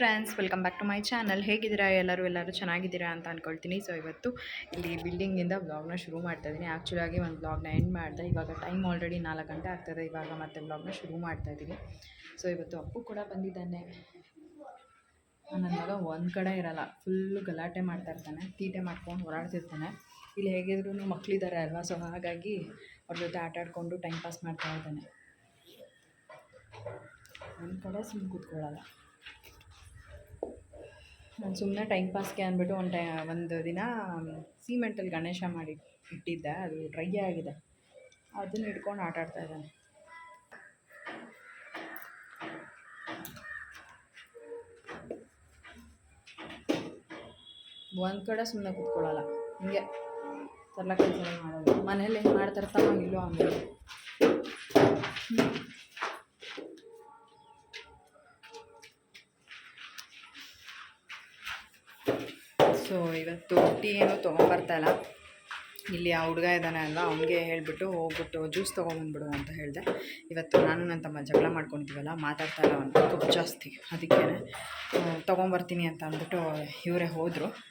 Friends welcome back to my channel ಹೇಗಿದ್ದೀರಾ? ಎಲ್ಲರೂ ಎಲ್ಲರೂ ಚೆನ್ನಾಗಿದ್ದೀರಾ ಅಂತ ಅಂದ್ಕೊಳ್ತೀನಿ ಸೊ ಇವತ್ತು ಇಲ್ಲಿ ಬಿಲ್ಡಿಂಗಿಂದ ವ್ಲಾಗ್ನ ಶುರು ಮಾಡ್ತಾ ಇದ್ದೀನಿ. ಆ್ಯಕ್ಚುಲಾಗಿ ಒಂದು ವ್ಲಾಗ್ನ ಎಂಡ್ ಮಾಡಿದೆ. ಇವಾಗ ಟೈಮ್ ಆಲ್ರೆಡಿ ನಾಲ್ಕು ಗಂಟೆ ಆಗ್ತದೆ. ಇವಾಗ ಮತ್ತೆ ವ್ಲಾಗ್ನ ಶುರು ಮಾಡ್ತಾ ಇದ್ದೀನಿ. ಸೊ ಇವತ್ತು ಅಪ್ಪು ಕೂಡ ಬಂದಿದ್ದಾನೆ. ನನ್ನ ಮಗ ಒಂದು ಕಡೆ ಇರಲ್ಲ. ಫುಲ್ಲು ಗಲಾಟೆ ಮಾಡ್ತಾ ಇರ್ತಾನೆ. ತೀಟೆ ಮಾಡ್ಕೊಂಡು ಓಡಾಡ್ತಿರ್ತಾನೆ. ಇಲ್ಲಿ ಹೇಗಿದ್ರೂ ಮಕ್ಕಳಿದ್ದಾರೆ ಅಲ್ವಾ? ಸೊ ಹಾಗಾಗಿ ಅವ್ರ ಜೊತೆ ಆಟ ಆಡ್ಕೊಂಡು ಟೈಮ್ ಪಾಸ್ ಮಾಡ್ತಾ ಇದ್ದಾನೆ. ಒಂದು ಕಡೆ ಸುಮ್ಮನೆ ಕೂತ್ಕೊಳ್ಳಲ್ಲ. ಸುಮ್ಮನೆ ಟೈಮ್ ಪಾಸ್ಗೆ ಅಂದ್ಬಿಟ್ಟು ಒಂದು ಟೈ, ಒಂದು ದಿನ ಸಿಮೆಂಟಲ್ಲಿ ಗಣೇಶ ಮಾಡಿ ಇಟ್ಟಿದ್ದೆ, ಅದು ಡ್ರೈ ಆಗಿದೆ. ಅದನ್ನ ಇಟ್ಕೊಂಡು ಆಟ ಆಡ್ತಾ ಇದ್ದಾನೆ. ಒಂದು ಕಡೆ ಸುಮ್ಮನೆ ಕೂತ್ಕೊಳ್ಳಲ್ಲ, ಹಿಂಗೆ ತರ್ಲ ಮಾಡೋದು. ಮನೇಲಿ ಹೆಂಗೆ ಮಾಡ್ತಾರೆ ಇಲ್ಲೋ ಹಂಗೆ. ಸೊ, ಇವತ್ತು ಟೀ ಏನು ತೊಗೊಂಬರ್ತಾ ಇಲ್ಲ. ಇಲ್ಲಿ ಆ ಹುಡುಗ ಇದ್ದಾನೆ ಅಲ್ವಾ, ಅವನಿಗೆ ಹೇಳಿಬಿಟ್ಟು ಹೋಗ್ಬಿಟ್ಟು ಜ್ಯೂಸ್ ತೊಗೊಂಬಂದ್ಬಿಡು ಅಂತ ಹೇಳಿದೆ. ಇವತ್ತು ನಾನು ನನ್ನ ತಮ್ಮ ಜಗಳ ಮಾಡ್ಕೊಂಡಿದ್ದೀವಲ್ಲ ಮಾತಾಡ್ತಾ ಇಲ್ಲ ಒಂದು ತುಂಬ ಜಾಸ್ತಿ ಅದಕ್ಕೆ ತೊಗೊಂಬರ್ತೀನಿ ಅಂತ ಅಂದ್ಬಿಟ್ಟು ಇವರೇ ಹೋದರು.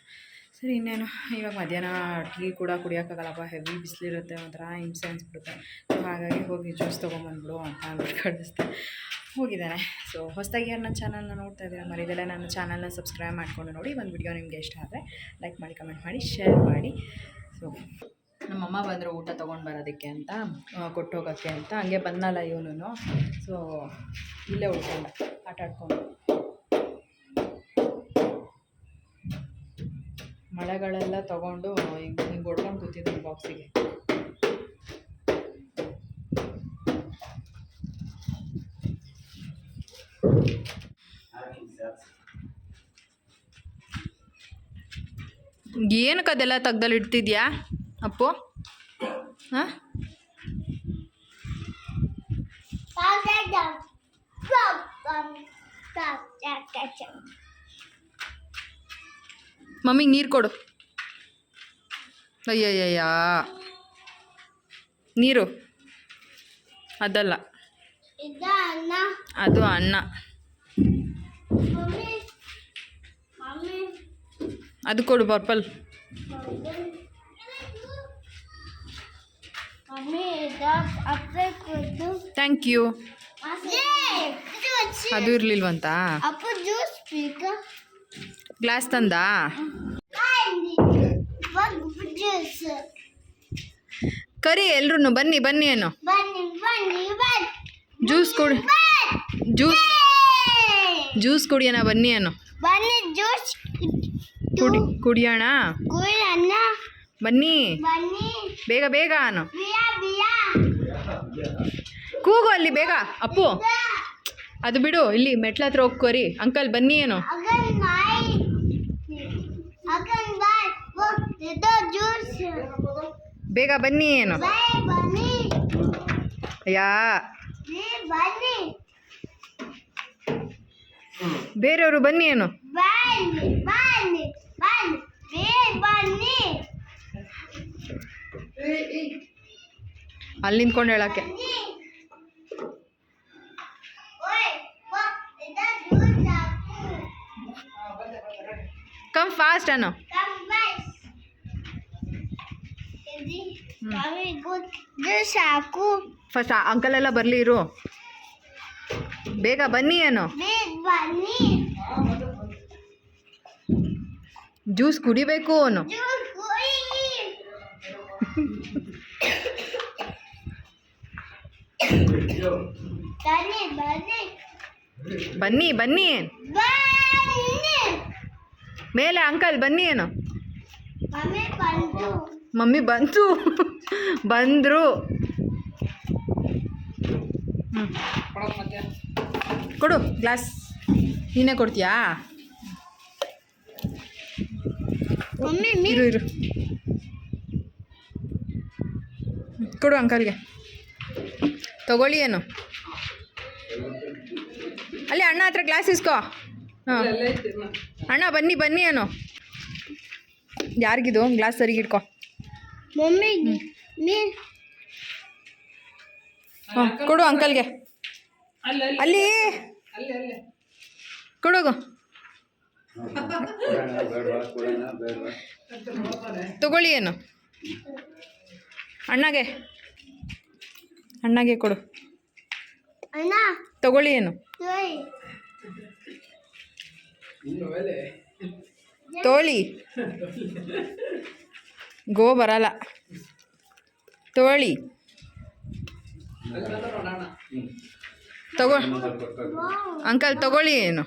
ಸರಿ, ಇನ್ನೇನು, ಇವಾಗ ಮಧ್ಯಾಹ್ನ ಟೀ ಕೂಡ ಕುಡಿಯೋಕ್ಕಾಗಲ್ಲಪ್ಪ, ಹೆವಿ ಬಿಸಿಲಿರುತ್ತೆ, ಒಂಥರ ಹಿಂಸೆ ಅನಿಸ್ಬಿಡುತ್ತೆ. ಸೊ, ಹಾಗಾಗಿ ಹೋಗಿ ಜ್ಯೂಸ್ ತೊಗೊಂಬಂದ್ಬಿಡು ಅಂತ ಅಂದ್ಬಿಟ್ಟು ಕಳಿಸ್ದೆ. ಹೋಗಿದ್ದಾನೆ. ಸೊ ಹೊಸದಾಗಿ ಯಾರು ನನ್ನ ಚಾನಲ್ನ ನೋಡ್ತಾ ಇದ್ದೀರ ಮರಿದೆಲ್ಲ ನನ್ನ ಚಾನಲ್ನ ಸಬ್ಸ್ಕ್ರೈಬ್ ಮಾಡಿಕೊಂಡು ನೋಡಿ ಒಂದು ವಿಡಿಯೋ ನಿಮಗೆ ಇಷ್ಟ ಆದರೆ ಲೈಕ್ ಮಾಡಿ ಕಮೆಂಟ್ ಮಾಡಿ ಶೇರ್ ಮಾಡಿ. ಸೊ ನಮ್ಮಮ್ಮ ಬಂದರು ಊಟ ತೊಗೊಂಡು ಬರೋದಕ್ಕೆ ಅಂತ ಕೊಟ್ಟೋಗೋಕ್ಕೆ ಕೊಟ್ಟು ಹೋಗೋಕ್ಕೆ ಅಂತ. ಹಂಗೆ ಬಂದಲ್ಲ ಇವನು ಸೊ ಇಲ್ಲೇ ಉಳ್ಕೊಂಡ, ಆಟ ಆಡ್ಕೊಂಡು. ಮಳೆಗಳೆಲ್ಲ ತೊಗೊಂಡು ಹಿಂಗೆ ಹಿಂಗೆ ಹೊಡ್ಕೊಂಡು ಕೂತಿದ್ದೀನಿ ಬಾಕ್ಸಿಗೆ ಏನಕ್ಕೆ ಅದೆಲ್ಲ ತೆಗ್ದಲ್ಲಿ ಇಡ್ತಿದ್ಯಾ? ಅಪ್ಪು? ಹಾಂ? ಮಮ್ಮಿಗೆ ನೀರು ಕೊಡು. ಅಯ್ಯಯ್ಯಯ್ಯ. ನೀರು. ಅದಲ್ಲ. ಅದು ಅನ್ನ. ಅದು ಕೊಡು ಪರ್ಪಲ್. ಥ್ಯಾಂಕ್ ಯು ಅದು ಇರಲಿಲ್ವಂತ? ಗ್ಲಾಸ್ ತಂದಾ? ಕರಿ ಎಲ್ರು ಬನ್ನಿ ಬನ್ನಿ ಏನು ಜ್ಯೂಸ್ ಕುಡಿ. ಜ್ಯೂಸ್ ಜ್ಯೂಸ್ ಕುಡಿಯೋಣ ಬನ್ನಿ ಏನು ಬನ್ನಿ ಜ್ಯೂಸ್ ಕುಡಿ ಕುಡಿಯೋಣ? ಬನ್ನಿ. ಬೇಗ ಬೇಗ ಅನು. ಕೂಗು ಅಲ್ಲಿ ಬೇಗ ಅಪ್ಪು. ಅದು ಬಿಡು ಇಲ್ಲಿ ಮೆಟ್ಲ ಹತ್ರ ಹೋಗ್ಕೋರಿ ಕರಿ. ಅಂಕಲ್ ಬನ್ನಿ ಏನು. ಬೇಗ ಬನ್ನಿ ಏನು. ಅಯ್ಯಾ. ಯಾ ಬೇರೆಯವರು ಬನ್ನಿ ಏನು. ಬನ್ನಿ ಬನ್ನಿ ಬನ್ನಿ. ಅಲ್ಲಿ ನಿಂತ್ಕೊಂಡು ಹೇಳಕ್ಕೆ. ಕಮ್ ಫಾಸ್ಟ್ ಅನ್ನು ಸಾಕು. ಫಸ್ಟ್ ಅಂಕಲ್ ಎಲ್ಲ ಬರಲಿ ಇರು. ಬೇಗ ಬನ್ನಿ ಏನು ಬೇಗ ಬನ್ನಿ. ಜ್ಯೂಸ್ ಕುಡಿಬೇಕು ಅವನು. ಬನ್ನಿ ಬನ್ನಿ. ಮೇಲೆ ಅಂಕಲ್, ಬನ್ನಿ ಏನು? ಮಮ್ಮಿ ಬಂತು. ಬಂದರು. ಕೊಡು, ಗ್ಲಾಸ್. ನೀನೇ ಕೊಡ್ತೀಯಾ? ಇರು ಇರು. ಕೊಡು ಅಂಕಲ್ಗೆ. ತಗೊಳ್ಳಿ ಏನು? ಅಲ್ಲಿ ಅಣ್ಣ ಹತ್ರ ಗ್ಲಾಸ್ ಇಸ್ಕೋ. ಹಾಂ. ಅಣ್ಣ ಬನ್ನಿ ಬನ್ನಿ ಏನು? ಯಾರಿಗಿದು? ಗ್ಲಾಸ್ ಸರಿಗೆ ಇಟ್ಕೋ. ಮಮ್ಮಿ ಹಾಂ ಕೊಡು ಅಂಕಲ್ಗೆ. ಅಲ್ಲಿ ಕೊಡೋಗು ತಗೊಳ್ಳಿ ಏನು? ಅಣ್ಣಗೆ. ಅಣ್ಣಗೆ ಕೊಡು. ಅಣ್ಣ. ತಗೊಳ್ಳಿ ಏನು? ತೋಳಿ. ಗೋ ಬರಲ್ಲ. ತೋಳಿ. ತಗೋ. ಅಂಕಲ್ ತಗೊಳ್ಳಿ ಏನು?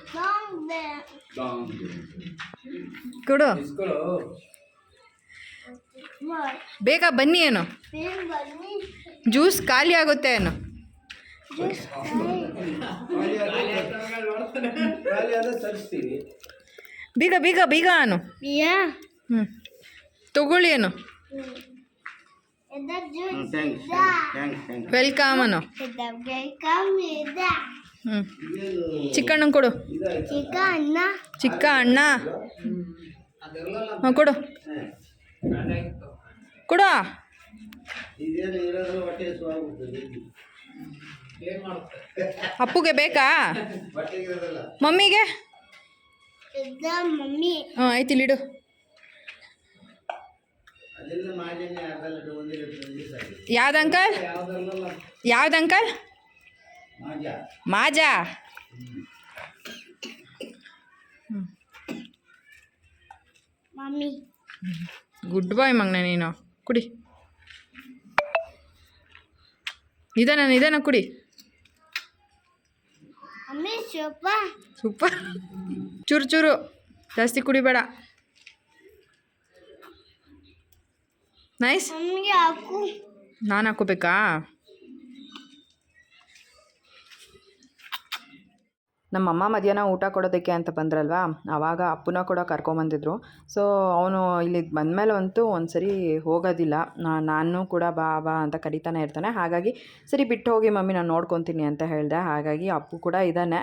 ಕೊಡು. ಬೇಗ ಬನ್ನಿ ಏನು? ಬೇಗ ಬನ್ನಿ ಜ್ಯೂಸ್ ಖಾಲಿ ಆಗುತ್ತೆ ಏನು? ಬೀಗ ಬೀಗ ಬೀಗ ಅನು. ಹ್ಞೂ ತಗೊಳ್ಳಿ ಏನು? ವೆಲ್ಕಮ್ ಅನು. ಹ್ಞೂ ಚಿಕ್ಕಣ್ಣ ಕೊಡು. ಚಿಕ್ಕ ಅಣ್ಣ ಚಿಕ್ಕ ಅಣ್ಣ. ಹಾಂ ಕೊಡು. ಕೊಡು. ಅಪ್ಪುಗೆ ಬೇಕಾ? ಮಮ್ಮಿಗೆ? ಹಾಂ ಆಯ್ತು ಇಲ್ಲಿಡು ಒಂದು ಯಾವ್ದು ಅಂಕಲ್? ಯಾವ್ದು ಅಂಕಲ್? ಮಾಜಾ? ಗುಡ್ ಬಾಯ್ ಮಗನ ನೀನು. ಕುಡಿ. ನಿಧಾನ ನಿಧಾನ ಕುಡಿ. ಸೂಪರ್ ಚೂರು ಚೂರು. ಜಾಸ್ತಿ ಕುಡಿಬೇಡ. ನೈಸ್ ನಾನು ಹಾಕೋಬೇಕಾ? ನಮ್ಮ ಅಮ್ಮ ಮಧ್ಯಾಹ್ನ ಊಟ ಕೊಡೋದಕ್ಕೆ ಅಂತ ಬಂದ್ರಲ್ವಾ? ಆವಾಗ ಅಪ್ಪನ ಕೂಡ ಕರ್ಕೊಂಬಂದಿದ್ರು. ಸೊ ಅವನು ಇಲ್ಲಿ ಬಂದಮೇಲೆ ಅಂತೂ ಒಂದು ಸರಿ ಹೋಗೋದಿಲ್ಲ ನಾನು ಕೂಡ ಬಾ ಬಾ ಅಂತ ಕರಿತಾನೆ ಇರ್ತಾನೆ. ಹಾಗಾಗಿ, ಸರಿ, ಬಿಟ್ಟು ಹೋಗಿ ಮಮ್ಮಿ, ನಾನು ನೋಡ್ಕೊತೀನಿ ಅಂತ ಹೇಳಿದೆ. ಹಾಗಾಗಿ ಅಪ್ಪು ಕೂಡ ಇದ್ದಾನೆ.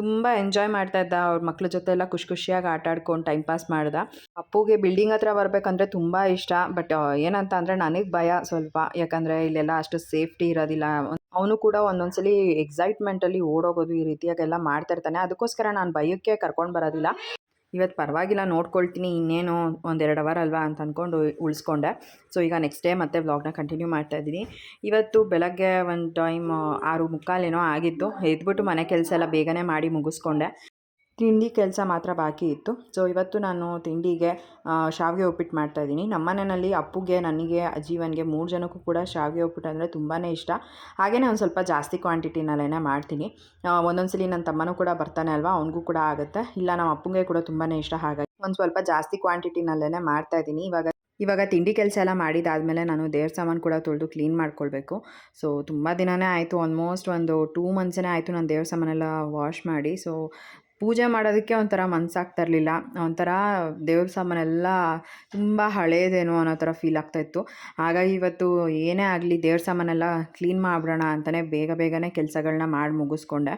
ತುಂಬ ಎಂಜಾಯ್ ಮಾಡ್ತಾ ಇದ್ದ. ಅವ್ರ ಮಕ್ಳ ಜೊತೆ ಎಲ್ಲ ಖುಷಿ ಖುಷಿಯಾಗಿ ಆಟ ಆಡ್ಕೊಂಡು ಟೈಮ್ ಪಾಸ್ ಮಾಡ್ದ. ಅಪ್ಪುಗೆ ಬಿಲ್ಡಿಂಗ್ ಹತ್ರ ಬರಬೇಕಂದ್ರೆ ತುಂಬ ಇಷ್ಟ. ಬಟ್ ಏನಂತ ಅಂದರೆ ನನಗೆ ಭಯ ಸ್ವಲ್ಪ. ಯಾಕಂದರೆ ಇಲ್ಲೆಲ್ಲ ಅಷ್ಟು ಸೇಫ್ಟಿ ಇರೋದಿಲ್ಲ. ಅವನು ಕೂಡ ಒಂದೊಂದ್ಸಲಿ ಎಕ್ಸೈಟ್ಮೆಂಟಲ್ಲಿ ಓಡೋಗೋದು ಈ ರೀತಿಯಾಗೆಲ್ಲ ಮಾಡ್ತಾ ಇರ್ತಾನೆ. ಅದಕ್ಕೋಸ್ಕರ ನಾನು ಭಯಕ್ಕೆ ಕರ್ಕೊಂಡು ಬರೋದಿಲ್ಲ. ಇವತ್ತು ಪರವಾಗಿಲ್ಲ, ನೋಡ್ಕೊಳ್ತೀನಿ, ಇನ್ನೇನು ಒಂದೆರಡು ಅವರ್ ಅಲ್ವಾ ಅಂತ ಅಂದ್ಕೊಂಡು ಉಳಿಸ್ಕೊಂಡೆ. ಸೊ ಈಗ ನೆಕ್ಸ್ಟ್ ಡೇ ಮತ್ತೆ ವ್ಲಾಗ್ನ ಕಂಟಿನ್ಯೂ ಮಾಡ್ತಾ ಇದ್ದೀನಿ. ಇವತ್ತು ಬೆಳಗ್ಗೆ ಒಂದು ಟೈಮ್ ಆರು ಮುಕ್ಕಾಲೇನೋ ಆಗಿತ್ತು. ಎದ್ಬಿಟ್ಟು ಮನೆ ಕೆಲಸ ಎಲ್ಲ ಬೇಗನೆ ಮಾಡಿ ಮುಗಿಸ್ಕೊಂಡೆ. ತಿಂಡಿ ಕೆಲಸ ಮಾತ್ರ ಬಾಕಿ ಇತ್ತು. ಸೊ ಇವತ್ತು ನಾನು ತಿಂಡಿಗೆ ಶಾವಿಗೆ ಉಪ್ಪಿಟ್ಟು ಮಾಡ್ತಾಯಿದ್ದೀನಿ ನಮ್ಮ ಮನೆಯಲ್ಲಿ ಅಪ್ಪುಗೆ, ನನಗೆ, ಅಜೀವನ್ಗೆ ಮೂರು ಜನಕ್ಕೂ ಕೂಡ ಶಾವಿಗೆ ಉಪ್ಪಿಟ್ಟು ಅಂದರೆ ತುಂಬಾ ಇಷ್ಟ. ಹಾಗೆಯೇ ಒಂದು ಸ್ವಲ್ಪ ಜಾಸ್ತಿ ಕ್ವಾಂಟಿಟಿನಲ್ಲೇ ಮಾಡ್ತೀನಿ. ಒಂದೊಂದು ನನ್ನ ತಮ್ಮನೂ ಕೂಡ ಬರ್ತಾನೆ ಅಲ್ವಾ, ಅವನಿಗೂ ಕೂಡ ಆಗುತ್ತೆ. ಇಲ್ಲ, ನಮ್ಮ ಅಪ್ಪುಗೆ ಕೂಡ ತುಂಬಾ ಇಷ್ಟ, ಹಾಗಾಗಿ ಒಂದು ಸ್ವಲ್ಪ ಜಾಸ್ತಿ ಕ್ವಾಂಟಿಟಿನಲ್ಲೇ ಮಾಡ್ತಾಯಿದ್ದೀನಿ ಇವಾಗ ಇವಾಗ ತಿಂಡಿ ಕೆಲಸ ಎಲ್ಲ ಮಾಡಿದಾದಮೇಲೆ ನಾನು ದೇವ್ರ ಸಾಮಾನು ಕೂಡ ತೊಳೆದು ಕ್ಲೀನ್ ಮಾಡ್ಕೊಳ್ಬೇಕು. ಸೊ ತುಂಬ ದಿನವೇ ಆಯಿತು ಆಲ್ಮೋಸ್ಟ್ ಒಂದು ಟೂ ಮಂತ್ಸೇ ಆಯಿತು ನಾನು ದೇವ್ರ ಸಾಮಾನೆಲ್ಲ ವಾಶ್ ಮಾಡಿ. ಸೊ ಪೂಜೆ ಮಾಡೋದಕ್ಕೆ ಒಂಥರ ಮನಸ್ಸಾಗ್ತಾ ಇರಲಿಲ್ಲ. ಒಂಥರ ದೇವ್ರ ಸಾಮಾನೆಲ್ಲ ತುಂಬ ಹಳೇದೇನೋ ಅನ್ನೋ ಥರ ಫೀಲ್ ಆಗ್ತಾಯಿತ್ತು ಹಾಗಾಗಿ ಇವತ್ತು ಏನೇ ಆಗಲಿ ದೇವ್ರ ಸಾಮಾನೆಲ್ಲ ಕ್ಲೀನ್ ಮಾಡಿಬಿಡೋಣ ಅಂತಲೇ ಬೇಗ ಬೇಗನೆ ಕೆಲಸಗಳನ್ನ ಮಾಡಿ ಮುಗಿಸ್ಕೊಂಡೆ.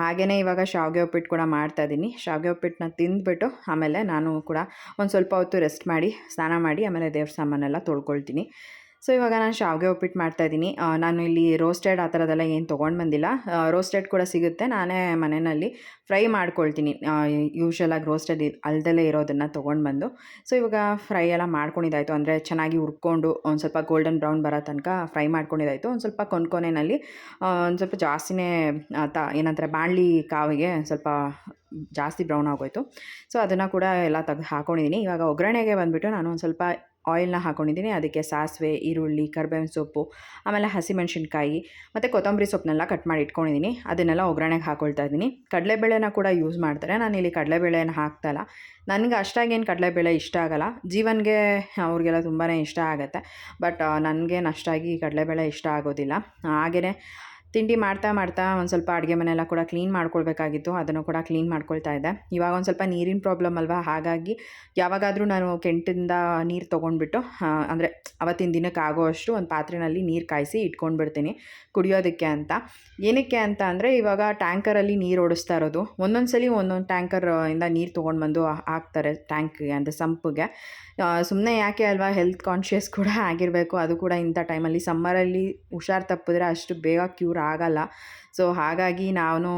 ಹಾಗೇ ಇವಾಗ ಶಾವಿಗೆ ಉಪ್ಪಿಟ್ಟು ಕೂಡ ಮಾಡ್ತಾಯಿದ್ದೀನಿ ಶಾವಿಗೆ ಉಪ್ಪಿಟ್ಟನ್ನ ತಿಂದ್ಬಿಟ್ಟು ಆಮೇಲೆ ನಾನು ಕೂಡ ಒಂದು ಸ್ವಲ್ಪ ಹೊತ್ತು ರೆಸ್ಟ್ ಮಾಡಿ, ಸ್ನಾನ ಮಾಡಿ ಆಮೇಲೆ ದೇವ್ರ ಸಾಮಾನೆಲ್ಲ ತೊಳ್ಕೊಳ್ತೀನಿ. ಸೊ, ಇವಾಗ ನಾನು ಶಾವಿಗೆ ಉಪ್ಪಿಟ್ಟು ಮಾಡ್ತಾಯಿದ್ದೀನಿ ನಾನು ಇಲ್ಲಿ ರೋಸ್ಟೆಡ್ ಆ ಥರದೆಲ್ಲ ಏನು ತೊಗೊಂಡು ಬಂದಿಲ್ಲ. ರೋಸ್ಟೆಡ್ ಕೂಡ ಸಿಗುತ್ತೆ. ನಾನೇ ಮನೆಯಲ್ಲಿ ಫ್ರೈ ಮಾಡ್ಕೊಳ್ತೀನಿ. ಯೂಶ್ವಲಾಗಿ ರೋಸ್ಟೆಡ್ ಅಲ್ದಲ್ಲೇ ಇರೋದನ್ನು ತೊಗೊಂಡು ಬಂದು. ಸೊ, ಇವಾಗ ಫ್ರೈ ಎಲ್ಲ ಮಾಡ್ಕೊಂಡಿದ್ದಾಯಿತು. ಅಂದರೆ ಚೆನ್ನಾಗಿ ಹುರ್ಕೊಂಡು ಒಂದು ಸ್ವಲ್ಪ ಗೋಲ್ಡನ್ ಬ್ರೌನ್ ಬರೋ ತನಕ ಫ್ರೈ ಮಾಡ್ಕೊಂಡಿದ್ದಾಯಿತು. ಒಂದು ಸ್ವಲ್ಪ ಕೊನ್ಕೊನೆಯಲ್ಲಿ ಒಂದು ಸ್ವಲ್ಪ ಜಾಸ್ತಿನೇ ತ, ಏನಂತಾರೆ, ಬಾಣಲಿ ಕಾವಿಗೆ ಸ್ವಲ್ಪ ಜಾಸ್ತಿ ಬ್ರೌನ್ ಆಗೋಯ್ತು. ಸೊ, ಅದನ್ನು ಕೂಡ ಎಲ್ಲ ತೆಗ್ದು ಹಾಕೊಂಡಿದ್ದೀನಿ. ಇವಾಗ ಒಗ್ಗರಣೆಗೆ ಬಂದುಬಿಟ್ಟು ನಾನು ಒಂದು ಸ್ವಲ್ಪ ಆಯಿಲ್ನ ಹಾಕ್ಕೊಂಡಿದ್ದೀನಿ ಅದಕ್ಕೆ ಸಾಸಿವೆ, ಈರುಳ್ಳಿ, ಕರ್ಬೇವಿನ ಸೊಪ್ಪು, ಆಮೇಲೆ ಹಸಿಮೆಣ್ಸಿನ್ಕಾಯಿ, ಮತ್ತು ಕೊತ್ತಂಬರಿ ಸೊಪ್ಪನ್ನೆಲ್ಲ ಕಟ್ ಮಾಡಿ ಇಟ್ಕೊಂಡಿದ್ದೀನಿ. ಅದನ್ನೆಲ್ಲ ಒಗ್ಗರಣೆಗೆ ಹಾಕೊಳ್ತಾ ಇದ್ದೀನಿ. ಕಡಲೆಬೇಳೆನ ಕೂಡ ಯೂಸ್ ಮಾಡ್ತಾರೆ. ನಾನು ಇಲ್ಲಿ ಕಡಲೆಬೇಳೆನ ಹಾಕ್ತಾಯಿಲ್ಲ ನನಗೆ ಅಷ್ಟಾಗೇನು ಕಡಲೆಬೇಳೆ ಇಷ್ಟ ಆಗಲ್ಲ. ಜೀವನ್ಗೆ ಅವ್ರಿಗೆಲ್ಲ ತುಂಬಾ ಇಷ್ಟ ಆಗುತ್ತೆ. ಬಟ್ ನನಗೇನು ಅಷ್ಟಾಗಿ ಕಡಲೆಬೇಳೆ ಇಷ್ಟ ಆಗೋದಿಲ್ಲ. ಹಾಗೆಯೇ ತಿಂಡಿ ಮಾಡ್ತಾ ಮಾಡ್ತಾ ಒಂದು ಸ್ವಲ್ಪ ಅಡುಗೆ ಮನೆಯೆಲ್ಲ ಕೂಡ ಕ್ಲೀನ್ ಮಾಡ್ಕೊಳ್ಬೇಕಾಗಿತ್ತು. ಅದನ್ನು ಕೂಡ ಕ್ಲೀನ್ ಮಾಡ್ಕೊಳ್ತಾ ಇದ್ದೆ. ಇವಾಗ ಒಂದು ಸ್ವಲ್ಪ ನೀರಿನ ಪ್ರಾಬ್ಲಮ್ ಅಲ್ವಾ? ಹಾಗಾಗಿ ಯಾವಾಗಾದರೂ ನಾನು ಕೆಂಟಿಂದ ನೀರು ತೊಗೊಂಡ್ಬಿಟ್ಟು ಅಂದರೆ ಅವತ್ತಿನ ದಿನಕ್ಕೆ ಆಗೋವಷ್ಟು ಒಂದು ಪಾತ್ರೆಯಲ್ಲಿ ನೀರು ಕಾಯಿಸಿ ಇಟ್ಕೊಂಡ್ಬಿಡ್ತೀನಿ ಕುಡಿಯೋದಕ್ಕೆ ಅಂತ. ಏನಕ್ಕೆ ಅಂತ ಅಂದರೆ ಇವಾಗ ಟ್ಯಾಂಕರಲ್ಲಿ ನೀರು ಓಡಿಸ್ತಾ ಇರೋದು. ಒಂದೊಂದು ಸಲ ಒಂದೊಂದು ಟ್ಯಾಂಕರ್ ಇಂದ ನೀರು ತೊಗೊಂಡು ಬಂದು ಹಾಕ್ತಾರೆ ಟ್ಯಾಂಕ್ಗೆ ಅಂದರೆ ಸಂಪಿಗೆ. ಸುಮ್ಮನೆ ಯಾಕೆ ಅಲ್ವಾ? ಹೆಲ್ತ್ ಕಾನ್ಷಿಯಸ್ ಕೂಡ ಆಗಿರಬೇಕು. ಅದು ಕೂಡ ಇಂಥ ಟೈಮಲ್ಲಿ ಸಮ್ಮರಲ್ಲಿ ಹುಷಾರು ತಪ್ಪಿದ್ರೆ ಅಷ್ಟು ಬೇಗ ಕ್ಯೂರ್ ಆಗಲ್ಲ. ಸೊ ಹಾಗಾಗಿ ನಾನು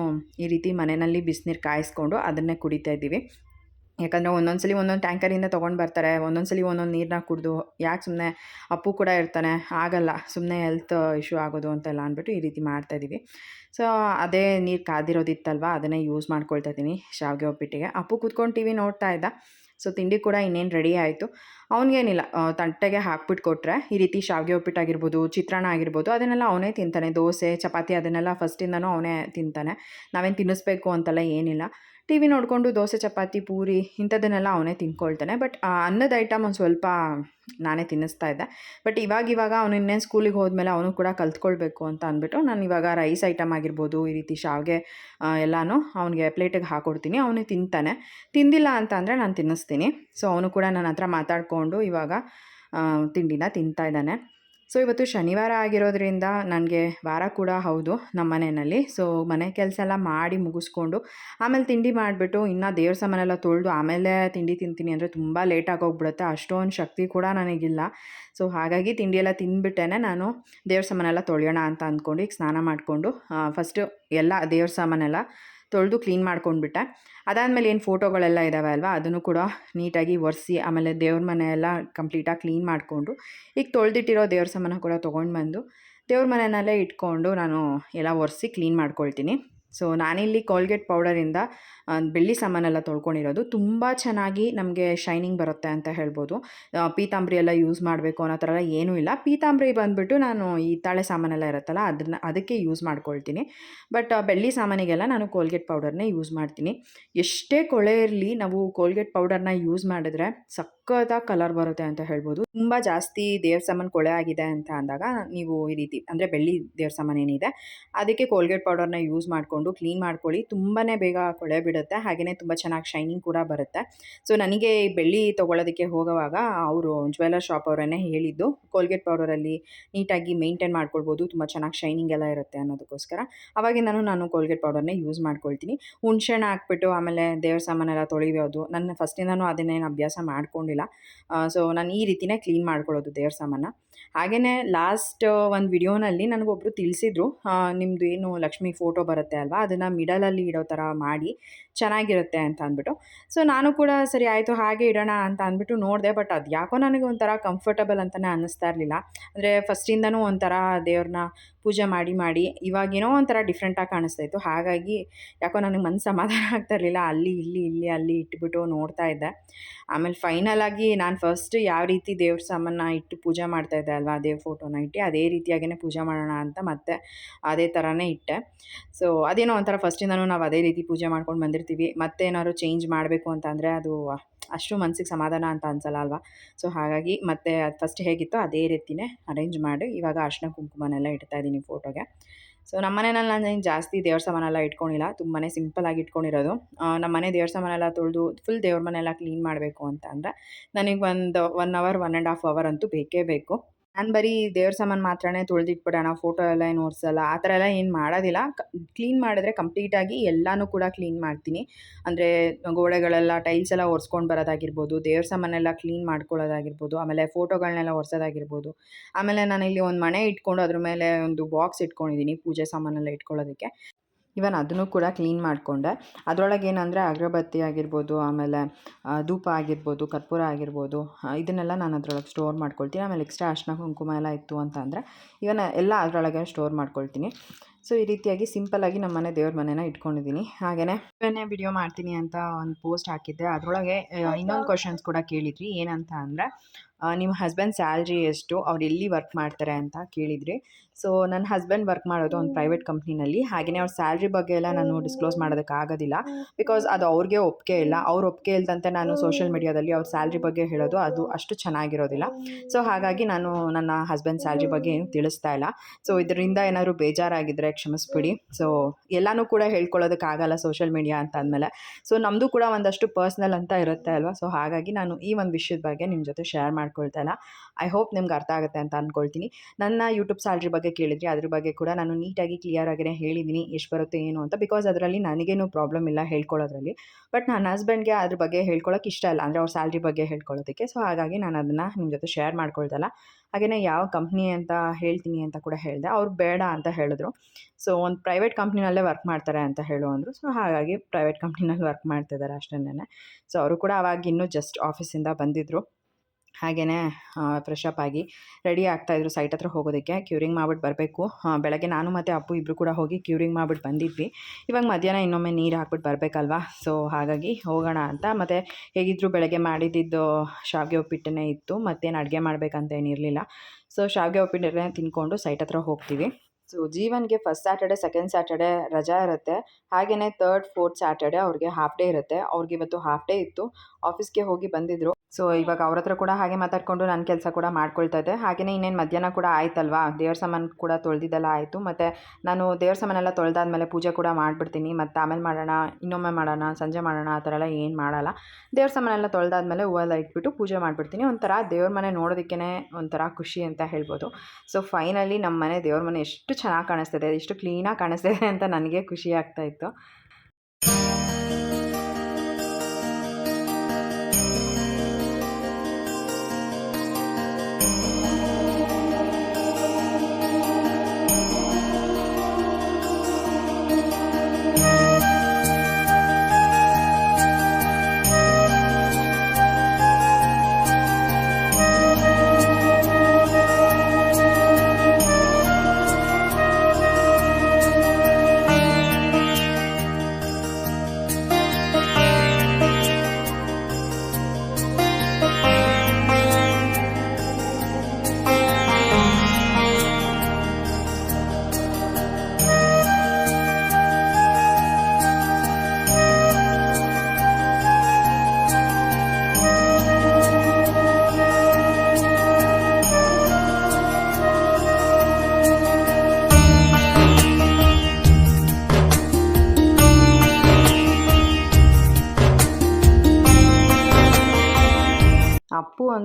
ಈ ರೀತಿ ಮನೆಯಲ್ಲಿ ಬಿಸಿನೀರು ಕಾಯಿಸ್ಕೊಂಡು ಅದನ್ನೇ ಕುಡಿತಾ ಇದ್ದೀವಿ. ಯಾಕಂದರೆ ಒಂದೊಂದು ಸಲ ಒಂದೊಂದು ಟ್ಯಾಂಕರಿಂದ ತೊಗೊಂಡು ಬರ್ತಾರೆ. ಒಂದೊಂದು ಸಲ ಒಂದೊಂದು ನೀರನ್ನ ಕುಡಿದು ಯಾಕೆ ಸುಮ್ಮನೆ ಅಪ್ಪು ಕೂಡ ಇರ್ತಾನೆ? ಆಗಲ್ಲ. ಸುಮ್ಮನೆ ಹೆಲ್ತ್ ಇಶ್ಯೂ ಆಗೋದು ಅಂತೆಲ್ಲ ಅಂದ್ಬಿಟ್ಟು ಈ ರೀತಿ ಮಾಡ್ತಾಯಿದ್ದೀವಿ ಸೊ ಅದೇ ನೀರು ಕಾದಿರೋದಿತ್ತಲ್ವ? ಅದನ್ನೇ ಯೂಸ್ ಮಾಡ್ಕೊಳ್ತಾ ಇದ್ದೀನಿ. ಶಾವಿಗೆ ಒಪ್ಪಿಟ್ಟಿಗೆ. ಅಪ್ಪು ಕೂತ್ಕೊಂಡು ಟಿ ವಿ ನೋಡ್ತಾ ಇದ್ದ. ಸೊ ತಿಂಡಿ ಕೂಡ ಇನ್ನೇನು ರೆಡಿ ಆಯಿತು. ಅವನಿಗೇನಿಲ್ಲ ತಟ್ಟೆಗೆ ಹಾಕ್ಬಿಟ್ಟು ಕೊಟ್ಟರೆ ಈ ರೀತಿ ಶಾವಿಗೆ ಉಪ್ಪಿಟ್ಟು ಆಗಿರ್ಬೋದು, ಚಿತ್ರಾನ್ನ ಆಗಿರ್ಬೋದು, ಅದನ್ನೆಲ್ಲ ಅವನೇ ತಿಂತಾನೆ. ದೋಸೆ, ಚಪಾತಿ ಅದನ್ನೆಲ್ಲ ಫಸ್ಟಿಂದನೂ ಅವನೇ ತಿಂತಾನೆ. ನಾವೇನು ತಿನ್ನಿಸ್ಬೇಕು ಅಂತೆಲ್ಲ ಏನಿಲ್ಲ. ಟಿ ವಿ ನೋಡಿಕೊಂಡು ದೋಸೆ, ಚಪಾತಿ, ಪೂರಿ ಇಂಥದ್ದನ್ನೆಲ್ಲ ಅವನೇ ತಿನ್ಕೊಳ್ತಾನೆ. ಬಟ್ ಅನ್ನದ ಐಟಮ್ ಒಂದು ಸ್ವಲ್ಪ ನಾನೇ ತಿನ್ನಿಸ್ತಾ ಇದ್ದೆ. ಬಟ್ ಇವಾಗ ಇವಾಗ ಅವನು ಇನ್ನೇನು ಸ್ಕೂಲಿಗೆ ಹೋದ್ಮೇಲೆ ಅವನು ಕೂಡ ಕಲ್ತ್ಕೊಳ್ಬೇಕು ಅಂತ ಅಂದ್ಬಿಟ್ಟು ನಾನು ಇವಾಗ ರೈಸ್ ಐಟಮ್ ಆಗಿರ್ಬೋದು, ಈ ರೀತಿ ಶಾವಿಗೆ ಎಲ್ಲನೂ ಅವನಿಗೆ ಪ್ಲೇಟಿಗೆ ಹಾಕ್ಕೊಡ್ತೀನಿ ಅವನು ತಿಂತಾನೆ. ತಿಂದಿಲ್ಲ ಅಂತ ಅಂದರೆ ನಾನು ತಿನ್ನಿಸ್ತೀನಿ. ಸೊ ಅವನು ಕೂಡ ನನ್ನ ಹತ್ರ ಮಾತಾಡಿಕೊಂಡು ಇವಾಗ ತಿಂಡಿನ ತಿಂತಾ ಇದ್ದಾನೆ. ಸೊ, ಇವತ್ತು ಶನಿವಾರ ಆಗಿರೋದ್ರಿಂದ ನನಗೆ ವಾರ ಕೂಡ ಹೌದು ನಮ್ಮ ಮನೆಯಲ್ಲಿ. ಸೊ, ಮನೆ ಕೆಲಸ ಎಲ್ಲ ಮಾಡಿ ಮುಗಿಸ್ಕೊಂಡು ಆಮೇಲೆ ತಿಂಡಿ ಮಾಡಿಬಿಟ್ಟು ಇನ್ನು ದೇವ್ರ ಸಾಮಾನೆಲ್ಲ ತೊಳೆದು ಆಮೇಲೆ ತಿಂಡಿ ತಿಂತೀನಿ ಅಂದರೆ ತುಂಬ ಲೇಟಾಗಿ ಹೋಗ್ಬಿಡುತ್ತೆ ಅಷ್ಟೊಂದು ಶಕ್ತಿ ಕೂಡ ನನಗಿಲ್ಲ. ಸೊ, ಹಾಗಾಗಿ ತಿಂಡಿ ಎಲ್ಲ ತಿಂದ್ಬಿಟ್ಟೇ ನಾನು ದೇವ್ರ ಸಾಮಾನೆಲ್ಲ ತೊಳೆಯೋಣ ಅಂತ ಅಂದ್ಕೊಂಡು ಈಗ ಸ್ನಾನ ಮಾಡಿಕೊಂಡು ಫಸ್ಟು ಎಲ್ಲ ದೇವ್ರ ಸಾಮಾನೆಲ್ಲ ತೊಳೆದು ಕ್ಲೀನ್ ಮಾಡ್ಕೊಂಡ್ಬಿಟ್ಟೆ. ಅದಾದಮೇಲೆ ಏನು ಫೋಟೋಗಳೆಲ್ಲ ಇದ್ದಾವೆ ಅಲ್ವಾ? ಅದನ್ನು ಕೂಡ ನೀಟಾಗಿ ಒರೆಸಿ, ಆಮೇಲೆ ದೇವ್ರ ಮನೆ ಎಲ್ಲ ಕಂಪ್ಲೀಟಾಗಿ ಕ್ಲೀನ್ ಮಾಡಿಕೊಂಡು, ಈಗ ತೊಳೆದಿಟ್ಟಿರೋ ದೇವ್ರ ಸಾಮಾನು ಕೂಡ ತೊಗೊಂಡು ಬಂದು, ದೇವ್ರ ಮನೆಯಲ್ಲೇ ಇಟ್ಕೊಂಡು ನಾನು ಎಲ್ಲ ಒರೆಸಿ ಕ್ಲೀನ್ ಮಾಡ್ಕೊಳ್ತೀನಿ. ಸೊ ನಾನಿಲ್ಲಿ ಕೋಲ್ಗೇಟ್ ಪೌಡರಿಂದ ಬೆಳ್ಳಿ ಸಾಮಾನೆಲ್ಲ ತೊಳ್ಕೊಂಡಿರೋದು ತುಂಬ ಚೆನ್ನಾಗಿ ನಮಗೆ ಶೈನಿಂಗ್ ಬರುತ್ತೆ ಅಂತ ಹೇಳ್ಬೋದು. ಪೀತಾಂಬ್ರಿ ಎಲ್ಲ ಯೂಸ್ ಮಾಡಬೇಕು ಅನ್ನೋ ಥರ ಎಲ್ಲ ಏನೂ ಇಲ್ಲ. ಪೀತಾಂಬರಿ ಬಂದುಬಿಟ್ಟು ನಾನು ಈ ತಾಳೆ ಸಾಮಾನೆಲ್ಲ ಇರುತ್ತಲ್ಲ, ಅದನ್ನ, ಅದಕ್ಕೆ ಯೂಸ್ ಮಾಡ್ಕೊಳ್ತೀನಿ. ಬಟ್ ಬೆಳ್ಳಿ ಸಾಮಾನಿಗೆಲ್ಲ ನಾನು ಕೋಲ್ಗೇಟ್ ಪೌಡರ್ನೇ ಯೂಸ್ ಮಾಡ್ತೀನಿ. ಎಷ್ಟೇ ಕೊಳೆ ಇರಲಿ, ನಾವು ಕೋಲ್ಗೇಟ್ ಪೌಡರ್ನ ಯೂಸ್ ಮಾಡಿದ್ರೆ ಸಖತ್ತಾಗಿ ಕಲರ್ ಬರುತ್ತೆ ಅಂತ ಹೇಳ್ಬೋದು. ತುಂಬ ಜಾಸ್ತಿ ದೇವ್ರ ಸಾಮಾನು ಕೊಳೆ ಆಗಿದೆ ಅಂತ ಅಂದಾಗ ನೀವು ಈ ರೀತಿ, ಅಂದರೆ ಬೆಳ್ಳಿ ದೇವ್ರ ಸಾಮಾನು ಏನಿದೆ, ಅದಕ್ಕೆ ಕೋಲ್ಗೇಟ್ ಪೌಡರ್ನ ಯೂಸ್ ಮಾಡಿಕೊಂಡು ಕ್ಲೀನ್ ಮಾಡ್ಕೊಳ್ಳಿ. ತುಂಬಾ ಬೇಗ ಕೊಳೆ ಬಿಡುತ್ತೆ. ಹಾಗೆಯೇ ತುಂಬ ಚೆನ್ನಾಗಿ ಶೈನಿಂಗ್ ಕೂಡ ಬರುತ್ತೆ. ಸೊ ನನಗೆ ಬೆಳ್ಳಿ ತೊಗೊಳೋದಕ್ಕೆ ಹೋಗುವಾಗ ಅವರು ಜ್ಯುವೆಲ್ಲರ್ ಶಾಪ್ ಅವರನ್ನೇ ಹೇಳಿದ್ದು ಕೋಲ್ಗೇಟ್ ಪೌಡರಲ್ಲಿ ನೀಟಾಗಿ ಮೇಂಟೈನ್ ಮಾಡ್ಕೊಳ್ಬೋದು, ತುಂಬ ಚೆನ್ನಾಗಿ ಶೈನಿಂಗ್ ಎಲ್ಲ ಇರುತ್ತೆ ಅನ್ನೋದಕ್ಕೋಸ್ಕರ. ಅವಾಗಿಂದನೂ ನಾನು ಕೋಲ್ಗೇಟ್ ಪೌಡರ್ನೇ ಯೂಸ್ ಮಾಡ್ಕೊಳ್ತೀನಿ. ಹುಣ್ಸೆಹಣ್ಣು ಹಾಕ್ಬಿಟ್ಟು ಆಮೇಲೆ ದೇವ್ರ ಸಾಮಾನೆಲ್ಲ ತೊಳಿಯೋದು, ನನ್ನ ಫಸ್ಟಿಂದನೂ ಅದನ್ನೇನು ಅಭ್ಯಾಸ ಮಾಡ್ಕೊಂಡಿಲ್ಲ. ಸೊ ನಾನು ಈ ರೀತಿನೇ ಕ್ಲೀನ್ ಮಾಡ್ಕೊಳ್ಳೋದು ದೇವ್ರ ಸಾಮಾನ. ಹಾಗೆಯೇ ಲಾಸ್ಟ್ ಒಂದು ವಿಡಿಯೋನಲ್ಲಿ ನನಗೊಬ್ಬರು ತಿಳಿಸಿದ್ರು ನಿಮ್ಮದು ಏನು ಲಕ್ಷ್ಮಿ ಫೋಟೋ ಬರುತ್ತೆ ಅಲ್ವಾ, ಅದನ್ನು ಮಿಡಲಲ್ಲಿ ಇಡೋ ಥರ ಮಾಡಿ ಚೆನ್ನಾಗಿರುತ್ತೆ ಅಂತ ಅಂದ್ಬಿಟ್ಟು. ಸೊ ನಾನು ಕೂಡ ಸರಿ ಆಯಿತು, ಹಾಗೆ ಇಡೋಣ ಅಂತ ಅಂದ್ಬಿಟ್ಟು ನೋಡಿದೆ ಬಟ್ ಅದು ಯಾಕೋ ನನಗೆ ಒಂಥರ ಕಂಫರ್ಟಬಲ್ ಅಂತಲೇ ಅನ್ನಿಸ್ತಾ ಇರಲಿಲ್ಲ. ಅಂದರೆ ಫಸ್ಟಿಂದನೂ ಒಂಥರ ದೇವ್ರನ್ನ ಪೂಜೆ ಮಾಡಿ ಮಾಡಿ ಇವಾಗೇನೋ ಒಂಥರ ಡಿಫ್ರೆಂಟಾಗಿ ಕಾಣಿಸ್ತಾ ಇತ್ತು. ಹಾಗಾಗಿ ಯಾಕೋ ನನಗೆ ಮನ್ಸು ಸಮಾಧಾನ ಆಗ್ತಾ ಇರಲಿಲ್ಲ. ಅಲ್ಲಿ, ಇಲ್ಲಿ ಇಲ್ಲಿ, ಅಲ್ಲಿ ಇಟ್ಬಿಟ್ಟು ನೋಡ್ತಾ ಇದ್ದೆ. ಆಮೇಲೆ ಫೈನಲ್ ಆಗಿ ನಾನು ಫಸ್ಟ್ ಯಾವ ರೀತಿ ದೇವ್ರ ಸಾಮಾನ ಇಟ್ಟು ಪೂಜೆ ಮಾಡ್ತಾ ಇದ್ದೆ ಅಲ್ವಾ, ದೇವ್ರ ಫೋಟೋನ ಇಟ್ಟು, ಅದೇ ರೀತಿಯಾಗಿಯೇ ಪೂಜೆ ಮಾಡೋಣ ಅಂತ ಮತ್ತೆ ಅದೇ ಥರನೇ ಇಟ್ಟೆ. ಸೊ ಅದೇನೋ ಒಂಥರ ಫಸ್ಟಿಂದನೂ ನಾವು ಅದೇ ರೀತಿ ಪೂಜೆ ಮಾಡ್ಕೊಂಡು ಬಂದಿರ್ತೀವಿ. ಮತ್ತೆ ಏನಾದ್ರು ಚೇಂಜ್ ಮಾಡಬೇಕು ಅಂತಂದರೆ ಅದು ಅಷ್ಟು ಮನಸ್ಸಿಗೆ ಸಮಾಧಾನ ಅಂತ ಅನ್ಸಲ್ಲ ಅಲ್ವಾ? ಸೊ ಹಾಗಾಗಿ ಮತ್ತೆ ಫಸ್ಟ್ ಹೇಗಿತ್ತೋ ಅದೇ ರೀತಿನೇ ಅರೇಂಜ್ ಮಾಡಿ ಇವಾಗ ಅರ್ಶಿನ ಕುಂಕುಮನೆಲ್ಲ ಇಡ್ತಾ ಇದ್ದೀನಿ ಫೋಟೋಗೆ ಸೊ ನಮ್ಮ ಮನೆಯಲ್ಲಿ ನಾನು ಏನು ಜಾಸ್ತಿ ದೇವ್ರ ಸಾಮಾನೆಲ್ಲ ಇಟ್ಕೊಂಡಿಲ್ಲ. ತುಂಬಾ ಆಗಿ ಇಟ್ಕೊಂಡಿರೋದು. ನಮ್ಮ ಮನೆ ದೇವ್ರ ಸಾಮಾನೆಲ್ಲ ತೊಳೆದು ಫುಲ್ ದೇವ್ರ ಮನೆಲ್ಲ ಕ್ಲೀನ್ ಮಾಡಬೇಕು ಅಂತ ಅಂದರೆ ನನಗೆ ಒಂದು one hour one and half hour ಅಂತೂ ಬೇಕೇ ಬೇಕು. ನಾನು ಬರೀ ದೇವ್ರ ಸಾಮಾನು ಮಾತ್ರನೇ ತೊಳೆದಿಟ್ಬಿಡೋಣ ಫೋಟೋ ಎಲ್ಲ ಏನು ಒರೆಸಲ್ಲ ಆ ಥರ ಎಲ್ಲ ಏನು ಮಾಡೋದಿಲ್ಲ. ಕ್ಲೀನ್ ಮಾಡಿದ್ರೆ ಕಂಪ್ಲೀಟಾಗಿ ಎಲ್ಲನೂ ಕೂಡ ಕ್ಲೀನ್ ಮಾಡ್ತೀನಿ. ಅಂದರೆ ಗೋಡೆಗಳೆಲ್ಲ ಟೈಲ್ಸ್ ಎಲ್ಲ ಒರೆಸ್ಕೊಂಡು ಬರೋದಾಗಿರ್ಬೋದು, ದೇವ್ರ ಸಾಮಾನೆಲ್ಲ ಕ್ಲೀನ್ ಮಾಡ್ಕೊಳ್ಳೋದಾಗಿರ್ಬೋದು, ಆಮೇಲೆ ಫೋಟೋಗಳನ್ನೆಲ್ಲ ಒರೆಸೋದಾಗಿರ್ಬೋದು. ಆಮೇಲೆ ನಾನು ಇಲ್ಲಿ ಒಂದು ಮಣೆ ಇಟ್ಕೊಂಡು ಅದ್ರ ಮೇಲೆ ಒಂದು ಬಾಕ್ಸ್ ಇಟ್ಕೊಂಡಿದ್ದೀನಿ, ಪೂಜೆ ಸಾಮಾನೆಲ್ಲ ಇಟ್ಕೊಳ್ಳೋದಕ್ಕೆ. ಇವನ್ ಅದನ್ನು ಕೂಡ ಕ್ಲೀನ್ ಮಾಡಿಕೊಂಡೆ. ಅದರೊಳಗೆ ಏನಂದರೆ ಅಗರಬತ್ತಿ ಆಗಿರ್ಬೋದು, ಆಮೇಲೆ ಧೂಪ ಆಗಿರ್ಬೋದು, ಕರ್ಪೂರ ಆಗಿರ್ಬೋದು ಇದನ್ನೆಲ್ಲ ನಾನು ಅದರೊಳಗೆ ಸ್ಟೋರ್ ಮಾಡ್ಕೊಳ್ತೀನಿ. ಆಮೇಲೆ ಎಕ್ಸ್ಟ್ರಾ ಅರ್ಶಿನ ಕುಂಕುಮ ಎಲ್ಲ ಇತ್ತು ಅಂತ ಅಂದರೆ ಇವನ್ನ ಎಲ್ಲ ಅದರೊಳಗೆ ಸ್ಟೋರ್ ಮಾಡ್ಕೊಳ್ತೀನಿ. ಸೊ ಈ ರೀತಿಯಾಗಿ ಸಿಂಪಲಾಗಿ ನಮ್ಮ ಮನೆ ದೇವ್ರ ಮನೇನ ಇಟ್ಕೊಂಡಿದ್ದೀನಿ. ಹಾಗೆಯೇ ಇವನ್ನೇ ವಿಡಿಯೋ ಮಾಡ್ತೀನಿ ಅಂತ ಒಂದು ಪೋಸ್ಟ್ ಹಾಕಿದ್ದೆ. ಅದರೊಳಗೆ ಇನ್ನೊಂದು ಕ್ವಶನ್ಸ್ ಕೂಡ ಕೇಳಿದ್ರಿ. ಏನಂತ ಅಂದರೆ ನಿಮ್ಮ ಹಸ್ಬೆಂಡ್ ಸ್ಯಾಲ್ರಿ ಎಷ್ಟು? ಅವ್ರು ಎಲ್ಲಿ ವರ್ಕ್ ಮಾಡ್ತಾರೆ ಅಂತ ಕೇಳಿದ್ರಿ. ಸೊ ನನ್ನ ಹಸ್ಬೆಂಡ್ ವರ್ಕ್ ಮಾಡೋದು ಒಂದು ಪ್ರೈವೇಟ್ ಕಂಪ್ನಿನಲ್ಲಿ ಹಾಗೆಯೇ ಅವ್ರ ಸ್ಯಾಲ್ರಿ ಬಗ್ಗೆ ಎಲ್ಲ ನಾನು ಡಿಸ್ಕ್ಲೋಸ್ ಮಾಡೋದಕ್ಕಾಗೋದಿಲ್ಲ ಬಿಕಾಸ್ ಅದು ಅವ್ರಿಗೆ ಒಪ್ಪಿಗೆ ಇಲ್ಲ. ಅವ್ರ ಒಪ್ಪಿಗೆ ಇಲ್ಲದಂತೆ ನಾನು ಸೋಷಿಯಲ್ ಮೀಡಿಯಾದಲ್ಲಿ ಅವ್ರ ಸ್ಯಾಲ್ರಿ ಬಗ್ಗೆ ಹೇಳೋದು ಅದು ಅಷ್ಟು ಚೆನ್ನಾಗಿರೋದಿಲ್ಲ. ಸೊ ಹಾಗಾಗಿ ನಾನು ನನ್ನ ಹಸ್ಬೆಂಡ್ ಸ್ಯಾಲ್ರಿ ಬಗ್ಗೆ ಏನು ತಿಳಿಸ್ತಾ ಇಲ್ಲ. ಸೊ ಇದರಿಂದ ಏನಾದರೂ ಬೇಜಾರಾಗಿದ್ದರೆ ಕ್ಷಮಿಸ್ಬಿಡಿ. ಸೊ ಎಲ್ಲನೂ ಕೂಡ ಹೇಳ್ಕೊಳ್ಳೋದಕ್ಕಾಗಲ್ಲ ಸೋಷಿಯಲ್ ಮೀಡಿಯಾ ಅಂತ ಅಂದಮೇಲೆ. ಸೊ ನಮ್ಮದು ಕೂಡ ಒಂದಷ್ಟು ಪರ್ಸ್ನಲ್ ಅಂತ ಇರುತ್ತೆ ಅಲ್ವಾ? ಸೊ ಹಾಗಾಗಿ ನಾನು ಈ ಒಂದು ವಿಷಯದ ಬಗ್ಗೆ ನಿಮ್ಮ ಜೊತೆ ಶೇರ್ ಮಾಡ್ಕೊಳ್ತಾ ಇಲ್ಲ. ಐ ಹೋಪ್ ನಿಮ್ಗೆ ಅರ್ಥ ಆಗುತ್ತೆ ಅಂತ ಅಂದ್ಕೊಳ್ತೀನಿ ನನ್ನ ಯೂಟ್ಯೂಬ್ ಸ್ಯಾಲ್ರಿ ಬಗ್ಗೆ ಕೇಳಿದ್ರಿ, ಅದ್ರ ಬಗ್ಗೆ ಕೂಡ ನಾನು ನೀಟಾಗಿ ಕ್ಲಿಯರ್ ಆಗಿನೇ ಹೇಳಿದ್ದೀನಿ ಎಷ್ಟು ಬರುತ್ತೆ ಏನು ಅಂತ. ಬಿಕಾಸ್ ಅದರಲ್ಲಿ ನನಗೇನು ಪ್ರಾಬ್ಲಮ್ ಇಲ್ಲ ಹೇಳ್ಕೊಳ್ಳೋದ್ರಲ್ಲಿ. ಬಟ್ ನನ್ನ ಹಸ್ಬೆಂಡ್ಗೆ ಅದ್ರ ಬಗ್ಗೆ ಹೇಳ್ಕೊಳಕ್ಕೆ ಇಷ್ಟ ಇಲ್ಲ. ಅಂದರೆ ಅವ್ರ ಸ್ಯಾಲ್ರಿ ಬಗ್ಗೆ ಹೇಳ್ಕೊಳ್ಳೋದಕ್ಕೆ. ಸೊ ಹಾಗಾಗಿ ನಾನು ಅದನ್ನು ನಿಮ್ಮ ಜೊತೆ ಶೇರ್ ಮಾಡ್ಕೊಳ್ತಲ್ಲ ಹಾಗೆಯೇ ಯಾವ ಕಂಪ್ನಿ ಅಂತ ಹೇಳ್ತೀನಿ ಅಂತ ಕೂಡ ಹೇಳಿದೆ. ಅವ್ರು ಬೇಡ ಅಂತ ಹೇಳಿದ್ರು. ಸೊ ಒಂದು ಪ್ರೈವೇಟ್ ಕಂಪ್ನಿನಲ್ಲೇ ವರ್ಕ್ ಮಾಡ್ತಾರೆ ಅಂತ ಹೇಳು ಅಂದರು. ಸೊ ಹಾಗಾಗಿ ಪ್ರೈವೇಟ್ ಕಂಪ್ನಿನಲ್ಲಿ ವರ್ಕ್ ಮಾಡ್ತಿದ್ದಾರೆ ಅಷ್ಟೇ ಸೊ ಅವರು ಕೂಡ ಅವಾಗ ಇನ್ನೂ ಜಸ್ಟ್ ಆಫೀಸಿಂದ ಬಂದಿದ್ದರು ಹಾಗೆಯೇ ಫ್ರೆಶಪ್ ಆಗಿ ರೆಡಿ ಆಗ್ತಾಯಿದ್ರು ಸೈಟ್ ಹತ್ರ ಹೋಗೋದಕ್ಕೆ. ಕ್ಯೂರಿಂಗ್ ಮಾಡ್ಬಿಟ್ಟು ಬರಬೇಕು. ಬೆಳಗ್ಗೆ ನಾನು ಮತ್ತು ಅಪ್ಪು ಇಬ್ಬರು ಕೂಡ ಹೋಗಿ ಕ್ಯೂರಿಂಗ್ ಮಾಡ್ಬಿಟ್ಟು ಬಂದಿದ್ವಿ. ಇವಾಗ ಮಧ್ಯಾಹ್ನ ಇನ್ನೊಮ್ಮೆ ನೀರು ಹಾಕ್ಬಿಟ್ಟು ಬರಬೇಕಲ್ವಾ? ಸೊ ಹಾಗಾಗಿ ಹೋಗೋಣ ಅಂತ. ಮತ್ತು ಹೇಗಿದ್ದರೂ ಬೆಳಗ್ಗೆ ಮಾಡಿದ್ದಿದ್ದು ಶಾವಿಗೆ ಉಪ್ಪಿಟ್ಟನೇ ಇತ್ತು. ಮತ್ತೇನು ಅಡುಗೆ ಮಾಡಬೇಕಂತ ಏನಿರಲಿಲ್ಲ ಸೊ ಶಾವಿಗೆ ಉಪ್ಪಿಟ್ಟನ್ನೇ ತಿನ್ಕೊಂಡು ಸೈಟ್ ಹತ್ರ ಹೋಗ್ತೀವಿ. ಸೊ ಜೀವನ್ಗೆ ಫಸ್ಟ್ ಸ್ಯಾಟರ್ಡೆ ಸೆಕೆಂಡ್ ಸ್ಯಾಟರ್ಡೆ ರಜಾ ಇರುತ್ತೆ. ಹಾಗೆಯೇ ತರ್ಡ್ ಫೋರ್ತ್ ಸ್ಯಾಟರ್ಡೆ ಅವ್ರಿಗೆ ಹಾಫ್ ಡೇ ಇರುತ್ತೆ. ಅವ್ರಿಗೆ ಇವತ್ತು ಹಾಫ್ ಡೇ ಇತ್ತು. ಆಫೀಸ್ಗೆ ಹೋಗಿ ಬಂದಿದ್ರು. ಸೊ ಇವಾಗ ಅವ್ರ ಹತ್ರ ಕೂಡ ಹಾಗೆ ಮಾತಾಡ್ಕೊಂಡು ನನ್ನ ಕೆಲಸ ಕೂಡ ಮಾಡ್ಕೊಳ್ತಾ ಇದ್ದೆ. ಹಾಗೆಯೇ ಇನ್ನೇನು ಮಧ್ಯಾಹ್ನ ಕೂಡ ಆಯ್ತಲ್ವಾ? ದೇವ್ರ ಸಾಮಾನು ಕೂಡ ತೊಳೆದಿದ್ದೆಲ್ಲ ಆಯಿತು. ಮತ್ತು ನಾನು ದೇವ್ರ ಸಾಮಾನೆಲ್ಲ ತೊಳೆದಾದ್ಮೇಲೆ ಪೂಜೆ ಕೂಡ ಮಾಡಿಬಿಡ್ತೀನಿ. ಮತ್ತು ಆಮೇಲೆ ಮಾಡೋಣ, ಇನ್ನೊಮ್ಮೆ ಮಾಡೋಣ, ಸಂಜೆ ಮಾಡೋಣ, ಆ ಥರ ಎಲ್ಲ ಏನು ಮಾಡಲ್ಲ. ದೇವ್ರ ಸಾಮಾನೆಲ್ಲ ತೊಳೆದಾದ್ಮೇಲೆ ಹೂವೆಲ್ಲ ಇಟ್ಬಿಟ್ಟು ಪೂಜೆ ಮಾಡಿಬಿಡ್ತೀನಿ. ಒಂಥರ ದೇವ್ರ ಮನೆ ನೋಡೋದಕ್ಕೇ ಒಂಥರ ಖುಷಿ ಅಂತ ಹೇಳ್ಬೋದು. ಸೊ ಫೈನಲಿ ನಮ್ಮ ಮನೆ ದೇವ್ರ ಮನೆ ಎಷ್ಟು ಚೆನ್ನಾಗಿ ಕಾಣಿಸ್ತಿದೆ ಎಷ್ಟು ಕ್ಲೀನಾಗಿ ಕಾಣಿಸ್ತಿದೆ ಅಂತ ನನಗೆ ಖುಷಿ ಆಗ್ತಾ ಇತ್ತು.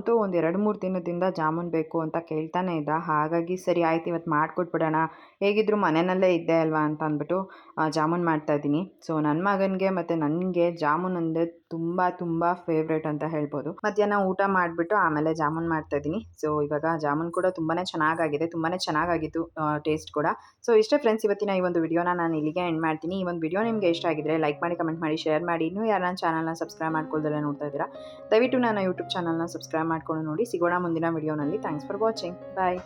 ಅಂತೂ ಒಂದು ಎರಡು ಮೂರು ದಿನದಿಂದ ಜಾಮೂನ್ ಬೇಕು ಅಂತ ಕೇಳ್ತಾನೆ ಇದ್ದ. ಹಾಗಾಗಿ ಸರಿ ಆಯ್ತು ಇವತ್ತು ಮಾಡಿಕೊಟ್ಬಿಡೋಣ. ಹೇಗಿದ್ರು ಮನೆಯಲ್ಲೇ ಇದ್ದೆ ಅಲ್ವಾ ಅಂತ ಅಂದ್ಬಿಟ್ಟು ಜಾಮೂನ್ ಮಾಡ್ತಾ ಇದ್ದೀನಿ. ಸೊ ನನ್ನ ಮಗನಿಗೆ ಮತ್ತು ನನಗೆ ಜಾಮೂನ್ ಅಂದರೆ ತುಂಬ ತುಂಬ ಫೇವ್ರೇಟ್ ಅಂತ ಹೇಳ್ಬೋದು. ಮಧ್ಯಾಹ್ನ ಊಟ ಮಾಡಿಬಿಟ್ಟು ಆಮೇಲೆ ಜಾಮೂನ್ ಮಾಡ್ತಾಯಿದ್ದೀನಿ ಸೊ ಇವಾಗ ಜಾಮೂನ್ ಕೂಡ ತುಂಬಾ ಚೆನ್ನಾಗಾಗಿದೆ. ತುಂಬಾ ಚೆನ್ನಾಗಾಗಿತ್ತು ಟೇಸ್ಟ್ ಕೂಡ. ಸೊ ಇಷ್ಟೇ ಫ್ರೆಂಡ್ಸ್ ಇವತ್ತಿನ ಈ ಒಂದು ವಿಡಿಯೋನ ನಾನು ಇಲ್ಲಿಗೆ ಎಂಡ್ ಮಾಡ್ತೀನಿ. ಈ ಒಂದು ವಿಡಿಯೋ ನಿಮಗೆ ಇಷ್ಟ ಆಗಿದ್ರೆ ಲೈಕ್ ಮಾಡಿ ಕಮೆಂಟ್ ಮಾಡಿ ಶೇರ್ ಮಾಡಿ. ಇನ್ನೂ ಯಾರು ನನ್ನ ಚಾನಲ್ನ ಸಬ್ಸ್ಕ್ರೈಬ್ ಮಾಡ್ಕೊಳ್ದಲ್ಲೇ ನೋಡ್ತಾ ಇದ್ದೀರಾ? ದಯವಿಟ್ಟು ನನ್ನ ಯೂಟ್ಯೂಬ್ ಚಾನಲ್ನ ಸಬ್ಸ್ಕ್ರೈಬ್ ಮಾಡ್ಕೊಂಡು ನೋಡಿ. ಸಿಗೋಣ ಮುಂದಿನ ವಿಡಿಯೋನಲ್ಲಿ ಥ್ಯಾಂಕ್ಸ್ ಫಾರ್ ವಾಚಿಂಗ್ ಬಾಯ್